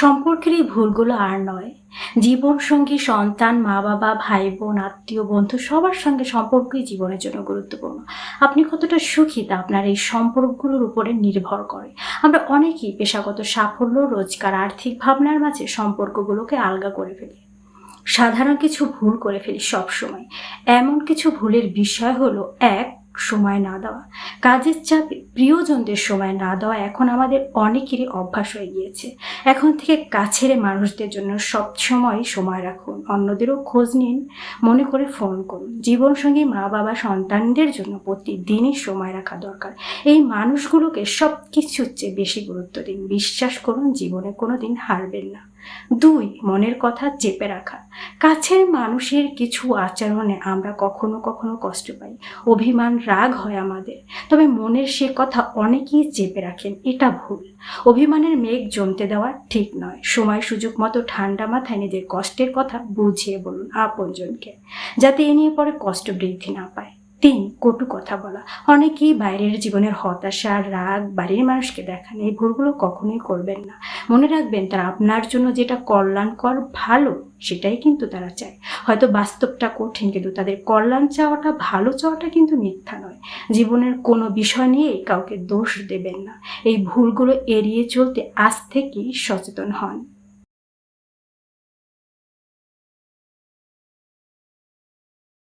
সম্পর্কের এই ভুলগুলো আর নয়। জীবনসঙ্গী, সন্তান মা বাবা ভাই বোন আত্মীয়, বন্ধু, সবার সঙ্গে সম্পর্কই জীবনের জন্য গুরুত্বপূর্ণ। আপনি কতটা সুখী তা আপনার এই সম্পর্কগুলোর উপরে নির্ভর করে। আমরা অনেকেই পেশাগত সাফল্য রোজগার আর্থিক ভাবনার মাঝে সম্পর্কগুলোকে আলগা করে ফেলি। সাধারণ কিছু ভুল করে ফেলি সবসময়। এমন কিছু ভুলের বিষয় হলো এক, সময় না দেওয়া। কাজের চাপে প্রিয়জনদের সময় না দেওয়া এখন আমাদের অনেকেরই অভ্যাস হয়ে গিয়েছে। এখন থেকে কাছের মানুষদের জন্য সব সময় সময় রাখুন। অন্যদেরও খোঁজ নিন, মনে করে ফোন করুন। জীবনসঙ্গী মা বাবা সন্তানদের জন্য প্রতিদিনই সময় রাখা দরকার। এই মানুষগুলোকে সব কিছুর চেয়ে বেশি গুরুত্ব দিন। বিশ্বাস করুন, জীবনে কোনো দিন হারবেন না। দুই, মনের কথা চেপে রাখা। কাছের মানুষের কিছু আচরণে আমরা কখনো কখনো কষ্ট পাই। অভিমান, রাগ হয় আমাদের। তবে মনের সে কথা অনেকেই চেপে রাখেন, এটা ভুল। অভিমানের মেঘ জমতে দেওয়া ঠিক নয়। সময় সুযোগ মতো ঠান্ডা মাথায় নিজের কষ্টের কথা বুঝিয়ে বলুন আপনজনকে, যাতে এ নিয়ে পরে কষ্ট বৃদ্ধি না পায়। কটু কথা বলা। অনেকেই বাইরের জীবনের হতাশা, রাগ, বাড়ির মানুষকে দেখান এই ভুলগুলো কখনোই করবেন না। মনে রাখবেন, তারা আপনার জন্য যেটা কল্যাণকর, ভালো, সেটাই কিন্তু তারা চায়। হয়তো বাস্তবটা কঠিন, কিন্তু তাদের কল্যাণ চাওয়াটা, ভালো চাওয়াটা কিন্তু মিথ্যা নয়। জীবনের কোনো বিষয় নিয়ে কাউকে দোষ দেবেন না। এই ভুলগুলো এড়িয়ে চলতে আজ থেকেই সচেতন হন।